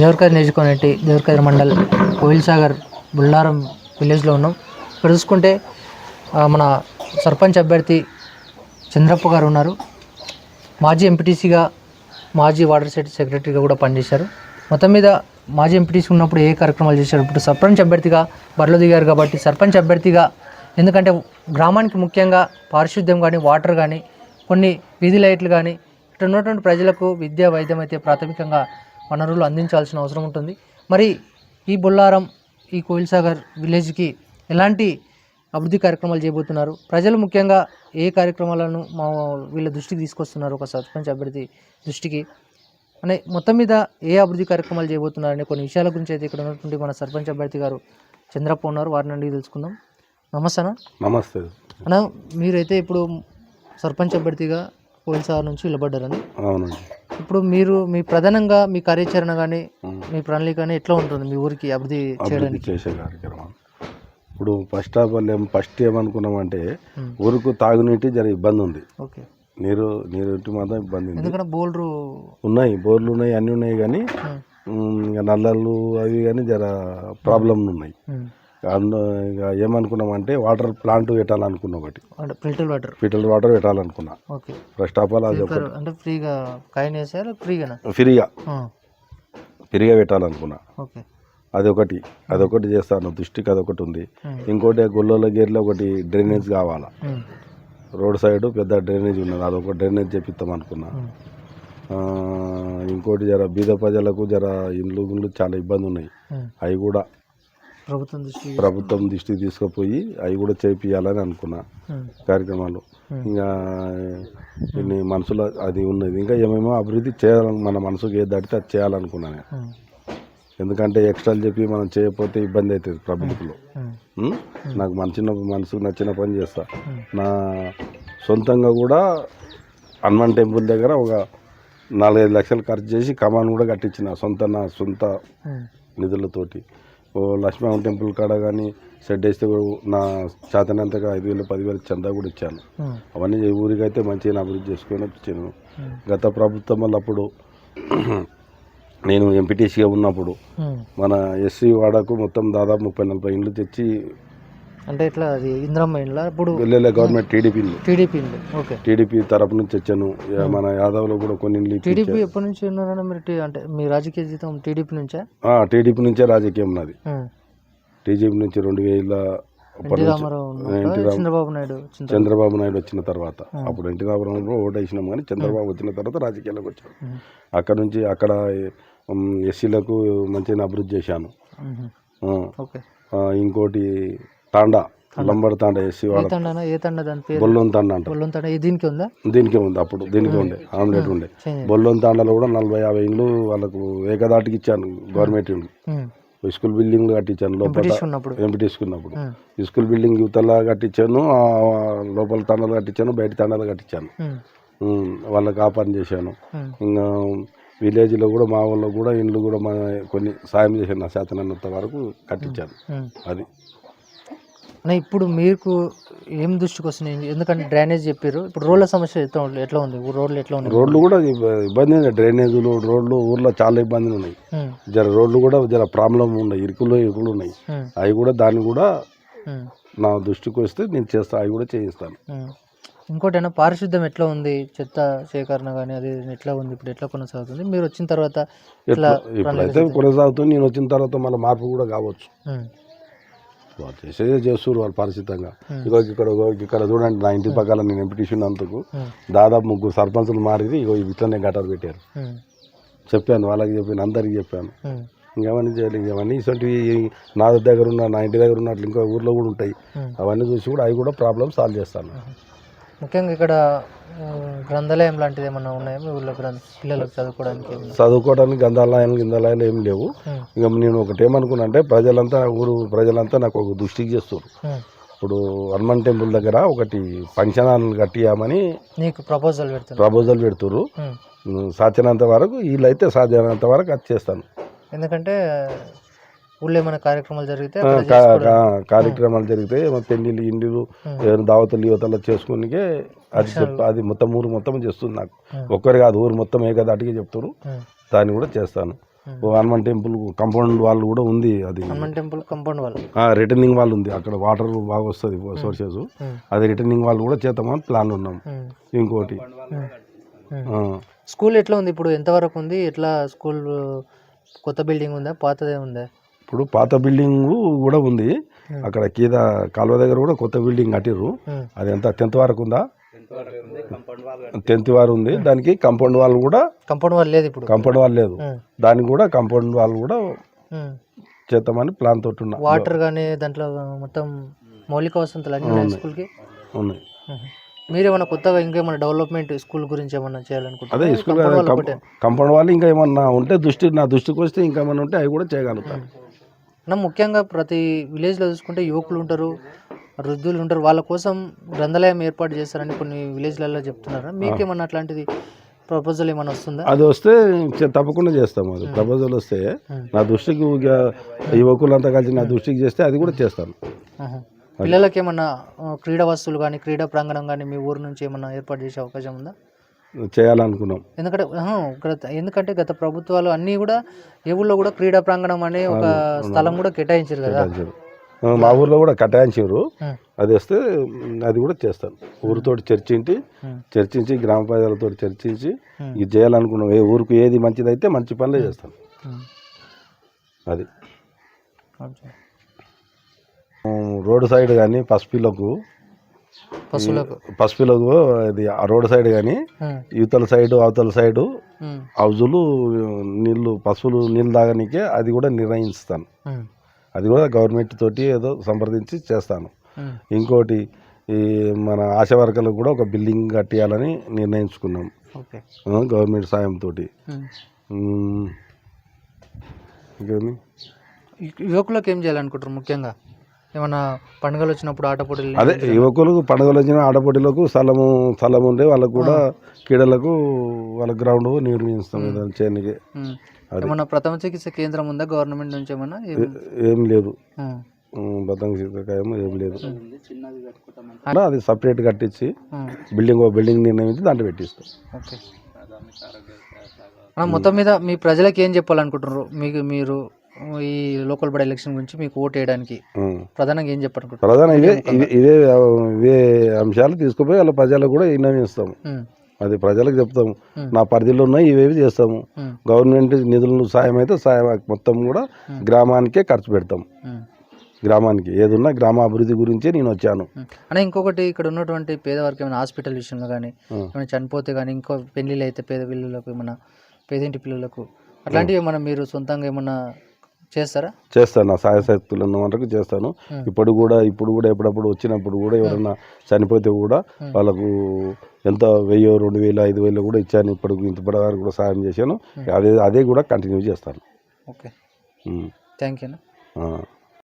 దేవరకాయ నియోజకవర్గం దేవరకాయ మండల్ కోయిల్ సాగర్ బుల్లారం విలేజ్లో ఉన్నాం. ఇక్కడ చూసుకుంటే మన సర్పంచ్ అభ్యర్థి చంద్రప్ప గారు ఉన్నారు. మాజీ ఎంపీటీసీగా మాజీ వాటర్ సెట్ సెక్రటరీగా కూడా పనిచేశారు. మొత్తం మీద మాజీ ఎంపీటీసీ ఉన్నప్పుడు ఏ కార్యక్రమాలు చేశారు? ఇప్పుడు సర్పంచ్ అభ్యర్థిగా బరిలో దిగారు కాబట్టి సర్పంచ్ అభ్యర్థిగా ఎందుకంటే గ్రామానికి ముఖ్యంగా పారిశుద్ధ్యం కానీ వాటర్ కానీ కొన్ని వీధి లైట్లు కానీ ఇక్కడ ఉన్నటువంటి ప్రజలకు విద్యా వైద్యం అయితే ప్రాథమికంగా వనరులు అందించాల్సిన అవసరం ఉంటుంది. మరి ఈ బొల్లారం ఈ కోయిల్ సాగర్ విలేజ్కి ఎలాంటి అభివృద్ధి కార్యక్రమాలు చేయబోతున్నారు? ప్రజలు ముఖ్యంగా ఏ కార్యక్రమాలను మా వీళ్ళ దృష్టికి తీసుకొస్తున్నారు? ఒక సర్పంచ్ అభ్యర్థి దృష్టికి. అనే మొత్తం మీద ఏ అభివృద్ధి కార్యక్రమాలు చేయబోతున్నారు అనే కొన్ని విషయాల గురించి అయితే ఇక్కడ ఉన్నటువంటి మన సర్పంచ్ అభ్యర్థి గారు చంద్రప్ప ఉన్నారు. వారిని అడిగి తెలుసుకుందాం. నమస్తే అన్న. నమస్తే. అన్న మీరైతే ఇప్పుడు సర్పంచ్ అభ్యర్థిగా కోయిల్ సాగర్ నుంచి నిలబడ్డారని. అవునండి. ఇప్పుడు మీరు మీ ప్రధానంగా మీ కార్యాచరణ కానీ. మీ ప్రణాళిక కానీ ఎట్లా ఉంటుంది? మీ ఊరికి అభివృద్ధి చేయడానికి? చేసే కార్యక్రమం. ఇప్పుడు ఫస్ట్ ఆఫ్ ఆల్ ఏం ఫస్ట్ ఏమనుకున్నామంటే. ఊరుకు తాగునీటి జర ఇబ్బంది ఉంది ఓకే. నీరు నీరుటి మాత్రం ఇబ్బంది ఉంది ఎందుకంటే బోల్డరు ఉన్నాయి బోర్లు ఉన్నాయి అన్నీ ఉన్నాయి కానీ నల్లలు అవి కానీ జర ప్రాబ్లంలు ఉన్నాయి ఇక ఏమనుకున్నామంటే వాటర్ ప్లాంట్ పెట్టాలనుకున్నా ఒకటి. Filter water? ఫిల్టర్ వాటర్ పెట్టాలనుకున్నా. ఓకే. ఫస్ట్ ఆఫ్ ఆల్ అది ఒకటి. అంటే ఫ్రీగా కాయిన్ వేసారా ఫ్రీగా. ఆ, ఫ్రీగా పెట్టాలనుకున్నా. ఓకే. అదొకటి అదొకటి చేస్తాను. దృష్టికి అదొకటి ఉంది. ఇంకోటి గొల్లోల గేర్లో ఒకటి డ్రైనేజ్ కావాలా. రోడ్ సైడ్ పెద్ద డ్రైనేజ్ ఉన్నది. అదొక డ్రైనేజ్ చేపిస్తాం అనుకున్నా ఇంకోటి జర బీద ప్రజలకు జర ఇండ్లు గుండ్లు చాలా ఇబ్బంది ఉన్నాయి. అవి కూడా ప్రభుత్వం దృష్టి ప్రభుత్వం దృష్టికి తీసుకుపోయి అవి కూడా చేపియాలని అనుకున్నా. కార్యక్రమాలు. ఇంకా ఇన్ని మనసులో అది ఉన్నది ఇంకా ఏమేమో అభివృద్ధి చేయాలని మన మనసుకు ఏది దాటితే అది చేయాలనుకున్నాను. ఎందుకంటే ఎక్స్ట్రాలు చెప్పి మనం చేయకపోతే ఇబ్బంది అవుతుంది పబ్లిక్లో. ఉం? నాకు మంచిన మనసుకు నచ్చిన పని చేస్తా. నా సొంతంగా కూడా హనుమాన్ టెంపుల్ దగ్గర ఒక నాలుగైదు లక్షలు ఖర్చు చేసి కమాన్ కూడా కట్టించిన సొంత నా సొంత. నిధులతోటి ఓ లక్ష్మీరామ టెంపుల్ కాడ కానీ షెడ్ వేస్తే నా చేతనంతగా ఐదు వేలు పదివేలు చందా కూడా ఇచ్చాను. అవన్నీ ఈ ఊరికైతే మంచిగా అభివృద్ధి చేసుకొని వచ్చాను. గత ప్రభుత్వం వల్ల అప్పుడు నేను ఎంపీటీసీగా ఉన్నప్పుడు. మన ఎస్సీ వాడకు మొత్తం దాదాపు ముప్పై నలభై ఇండ్లు తెచ్చి అంటే ఇట్లా అది ఇంద్రమ్మ ఇండ్లా ఇప్పుడు గవర్నమెంట్ టీడీపీ టీడీపీ ఇండ్లు ఓకే. టీడీపీ తరపు నుంచి వచ్చాను ఇక మన యాదవ్లో కూడా కొన్ని టీడీపీ. ఎప్పటి నుంచి ఉన్నారన్న మీరు అంటే మీ రాజకీయ జీవితం టీడీపీ నుంచా? టీడీపీ నుంచే రాజకీయం నాది. ఉం. టీడీపీ నుంచి రెండు వేల చంద్రబాబు నాయుడు వచ్చిన తర్వాత. చంద్రబాబు నాయుడు వచ్చిన తర్వాత. అప్పుడు ఎన్టీ రామారావు ఓటు వేసినాం కానీ చంద్రబాబు వచ్చిన తర్వాత రాజకీయాల్లోకి వచ్చాను. అక్కడ నుంచి అక్కడ ఎస్సీలకు మంచిగా అభివృద్ధి చేశాను. ఇంకోటి తాండా లంబడి తాండా ఎస్సీ ఏ ఏ తండ దాని పేరు? బొల్లోన్ తాండా అంటారు. పొలం తండ. ఏ దీనికి ఉందా? దీనికే ఉంది అప్పుడు దీనికే ఉండే ఆమ్లెట్ ఉండే. చేంజ్ బొల్లోన్ తాండాలో కూడా నలభై యాభై ఇండ్లు వాళ్ళకు ఏకదాటికి ఇచ్చాను గవర్నమెంట్ ఇండ్లు. స్కూల్ బిల్డింగ్ కట్టించాను లోపల. ఎంపీటీసీ ఉన్నప్పుడు. ఎంపీ తీసుకున్నప్పుడు ఉం. స్కూల్ బిల్డింగ్ యువతలా కట్టించాను లోపల తండాలు కట్టించాను బయట తండాలు కట్టించాను. వాళ్ళకి ఆ పని చేశాను. ఇంకా విలేజ్లో కూడా మా వాళ్ళకు కూడా ఇండ్లు కూడా కొన్ని సాయం చేశాను నా శాతనంత వరకు కట్టించాను. అది. అన్న ఇప్పుడు మీకు ఏం దృష్టికి వస్తున్నాయి? ఎందుకంటే డ్రైనేజ్ చెప్పారు ఇప్పుడు రోడ్ల సమస్య ఎట్లా ఉంది? ఎట్లా ఉంది? రోడ్లు ఎట్లా ఉన్నాయి? రోడ్లు కూడా ఇబ్బ- ఇబ్బంది ఉంది డ్రైనేజీలు రోడ్లు ఊర్లో చాలా ఇబ్బందులు ఉన్నాయి. జర రోడ్లు కూడా జర ప్రాబ్లం ఉన్నాయి. ఇరుకులు ఇరుకులు ఉన్నాయి. అవి కూడా దాన్ని కూడా. నా దృష్టికి వస్తే నేను చేస్తా అవి కూడా చేయిస్తాను. ఉం. ఇంకోటి అయినా పారిశుద్ధ్యం ఎట్లా ఉంది? చెత్త సేకరణ కానీ అది ఎట్లా ఉంది? ఇప్పుడు ఎట్లా కొనసాగుతుంది? మీరు వచ్చిన తర్వాత ఎట్లా ఇప్పుడైతే కొనసాగుతుంది. నేను వచ్చిన తర్వాత మళ్ళీ మార్పు కూడా కావచ్చు. వాళ్ళు చేసేదే చేస్తారు వాళ్ళు పరిచితంగా ఇగో ఇక్కడ ఇక్కడ చూడండి నా ఇంటి పక్కల నేను ఎంపిటీషన్ అందుకు ఉం. దాదాపు ముగ్గురు సర్పంచులు మారిది ఇగో ఇట్లనే గటర్ పెట్టారు ఉం. చెప్పాను వాళ్ళకి చెప్పాను అందరికి చెప్పాను ఉం. ఇంకేమన్నీ చేయాలి ఇంకేమన్నీ ఇటువంటివి నా దగ్గర ఉన్న నా ఇంటి దగ్గర ఉన్నట్లు ఇంకో ఊర్లో కూడా ఉంటాయి. అవన్నీ చూసి కూడా అవి కూడా ప్రాబ్లమ్ సాల్వ్ చేస్తాను ముఖ్యంగా ఇక్కడ గ్రంథాలయం లాంటిది ఏమన్నా ఉన్నాయా మీ ఊళ్ళో గ్రంథ పిల్లలకు చదువుకోవడానికి? చదువుకోవడానికి గంధాలయాలు గిందాలయాలు ఏం లేవు. ఇక నేను ఒకటి ఏమనుకున్నా అంటే ప్రజలంతా ఊరు ప్రజలంతా నాకు ఒక దృష్టికి చేస్తారు. ఇప్పుడు హనుమాన్ టెంపుల్ దగ్గర ఒకటి పంచనాలు కట్టియామని నీకు ప్రపోజల్ పెడుతున్నా ప్రపోజల్ పెడుతురు. సాధ్యమైనంత వరకు వీళ్ళైతే సాధ్యమైనంత వరకు అది చేస్తాను ఎందుకంటే ఊళ్ళో ఏమైనా కార్యక్రమాలు జరిగితే కార్యక్రమాలు జరిగితే ఏమో పెళ్ళిళ్ళు ఇండిలు ఏమైనా దావతలు యువతలు చేసుకునికే అది చెప్ అది మొత్తం ఊరు మొత్తం చేస్తుంది నాకు. ఒక్కరు కాదు ఊరు మొత్తం ఏకదాటిగా చెప్తారు. దాన్ని కూడా చేస్తాను. హనుమాన్ టెంపుల్ కంపౌండ్ వాళ్ళు కూడా ఉంది అది. హనుమాన్ టెంపుల్ కంపౌండ్ వాళ్ళు. రిటర్నింగ్ వాళ్ళు ఉంది. అక్కడ వాటర్ బాగా వస్తుంది సోర్సెస్. అది రిటర్నింగ్ వాళ్ళు కూడా చేద్దామని ప్లాన్ ఉన్నాం. ఇంకోటి. స్కూల్ ఎట్లా ఉంది ఇప్పుడు? ఎంతవరకు ఉంది? ఎట్లా స్కూల్ కొత్త బిల్డింగ్ ఉందా? పాతదే ఉందా? ఇప్పుడు పాత బిల్డింగ్ కూడా ఉంది. అక్కడ కీద కాలువ దగ్గర కూడా కొత్త బిల్డింగ్ కట్టిర్రు. అది ఎంత టెన్త్ వరకు ఉందా? టెన్త్ వారు ఉంది దానికి కంపౌండ్ వాళ్ళు కూడా కంపౌండ్ వాళ్ళు లేదు ఇప్పుడు. కంపౌండ్ వాళ్ళు లేదు. దానికి కూడా కంపౌండ్ వాళ్ళు కూడా. చేద్దామని ప్లాన్ తోటి ఉన్నా వాటర్ కానీ దాంట్లో మొత్తం మౌలిక వసతులు అన్నీ స్కూల్కి? ఉన్నాయి. మీరేమన్నా కొత్తగా ఇంకేమైనా డెవలప్మెంట్ స్కూల్ గురించి ఏమన్నా అదే చేయాలనుకుంటున్నారా స్కూల్ కంపౌండ్ వాళ్ళు ఒకటే. కంపౌండ్ వాళ్ళు ఇంకా ఏమన్నా ఉంటే దృష్టి నా దృష్టికి వస్తే ఇంకా ఏమన్నా ఉంటే అవి కూడా చేయగలుగుతాను నా ముఖ్యంగా ప్రతి విలేజ్లో చూసుకుంటే యువకులు ఉంటారు వృద్ధులు ఉంటారు. వాళ్ళ కోసం గ్రంథాలయం ఏర్పాటు చేస్తారని కొన్ని విలేజ్లలో చెప్తున్నారు. మీకేమన్నా అట్లాంటిది ప్రపోజల్ ఏమైనా వస్తుందా? అది వస్తే తప్పకుండా చేస్తాం అది. ప్రపోజల్ వస్తే. నా దృష్టికి యువకులంతా కలిసి నా దృష్టికి చేస్తే అది కూడా చేస్తాను. పిల్లలకి ఏమన్నా క్రీడా వస్తువులు కానీ క్రీడా ప్రాంగణం కానీ మీ ఊరు నుంచి ఏమన్నా ఏర్పాటు చేసే అవకాశం ఉందా? చేయాలనుకున్నాం. ఎందుకంటే గత ఎందుకంటే గత ప్రభుత్వాలు అన్నీ కూడా ఏ ఊళ్ళో కూడా క్రీడా ప్రాంగణం అనే ఒక స్థలం కూడా కేటాయించారు కదా. మా ఊర్లో కూడా కటాయించారు. అది వస్తే అది కూడా చేస్తాను. ఊరితోటి చర్చించి చర్చించి గ్రామ ప్రజలతో చర్చించి ఇది చేయాలనుకున్నాం. ఏ ఊరికి ఏది మంచిదైతే మంచి పనులే చేస్తాను. అది. రోడ్డు సైడ్ కానీ పసుపిలకు పశువులకు పసుపిలకు అది ఆ రోడ్డు సైడ్ కానీ యువతల సైడు అవతల సైడు హౌజులు నీళ్ళు పశువులు నీళ్ళు తాగనికే అది కూడా నిర్ణయిస్తాను. అది కూడా గవర్నమెంట్ తోటి ఏదో సంప్రదించి చేస్తాను. ఇంకోటి ఈ మన ఆశా వర్కర్లకు కూడా ఒక బిల్డింగ్ కట్టియాలని నిర్ణయించుకున్నాం. గవర్నమెంట్ సాయంతో యువకులకు ఏం చేయాలనుకుంటారు ముఖ్యంగా? ఏమన్నా పండుగలు వచ్చినప్పుడు ఆట పోటీలు అదే యువకులకు పండుగలు వచ్చిన ఆడపోటీలకు స్థలము స్థలం ఉండే వాళ్ళకు కూడా క్రీడలకు వాళ్ళ గ్రౌండ్ నిర్మిస్తాం చేయడానికి. ఏమన్నా ప్రథమ చికిత్స కేంద్రం ఉందా గవర్నమెంట్ నుంచి ఏమన్నా? ఏం- లేదు. బతంగ సీతకాయం ఏం లేదు. అది సపరేట్ కట్టించి బిల్డింగ్ బిల్డింగ్ నిర్ణయించి దాంట్లో పెట్టిస్తాం. ఓకే. మొత్తం మీద మీ ప్రజలకు ఏం చెప్పాలనుకుంటున్నారు? మీకు మీరు ఈ లోకల్ బడి ఎలక్షన్ గురించి మీకు ఓటు వేయడానికి. ప్రధానంగా ఏం చెప్పాలనుకుంటున్నారు ప్రధాన ఇవే ఇవే ఇవే అంశాలు తీసుకుపోయి వాళ్ళ ప్రజలకు కూడా ఉమ్, అది ప్రజలకు చెప్తాము. నా పరిధిలో ఉన్నాయి ఇవేవి చేస్తాము. గవర్నమెంట్ నిధులు సాయం అయితే సాయం మొత్తం కూడా గ్రామానికే ఖర్చు పెడతాం గ్రామానికి ఏదున్నా గ్రామ అభివృద్ధి గురించే నేను వచ్చాను. అన్న ఇంకొకటి ఇక్కడ ఉన్నటువంటి పేదవారికి ఏమైనా హాస్పిటల్ విషయంలో కానీ. ఏమైనా చనిపోతే కానీ ఇంకో పెళ్ళిళ్ళు అయితే పేద పిల్లలకు ఏమైనా పేదింటి పిల్లలకు అట్లాంటివి ఏమైనా మీరు సొంతంగా ఏమన్నా చేస్తారా? చేస్తాను. నా సాయ శక్తులు ఉన్న వరకు చేస్తాను. ఇప్పుడు కూడా ఇప్పుడు కూడా ఎప్పుడప్పుడు వచ్చినప్పుడు కూడా ఎవరైనా చనిపోతే కూడా వాళ్ళకు ఎంత వెయ్యో రెండు వేలు ఐదు వేలు కూడా ఇచ్చాను. ఇప్పుడు ఇంతప్పటి వరకు కూడా సాయం చేశాను. అదే అదే కూడా కంటిన్యూ చేస్తాను. ఓకే. Thank you.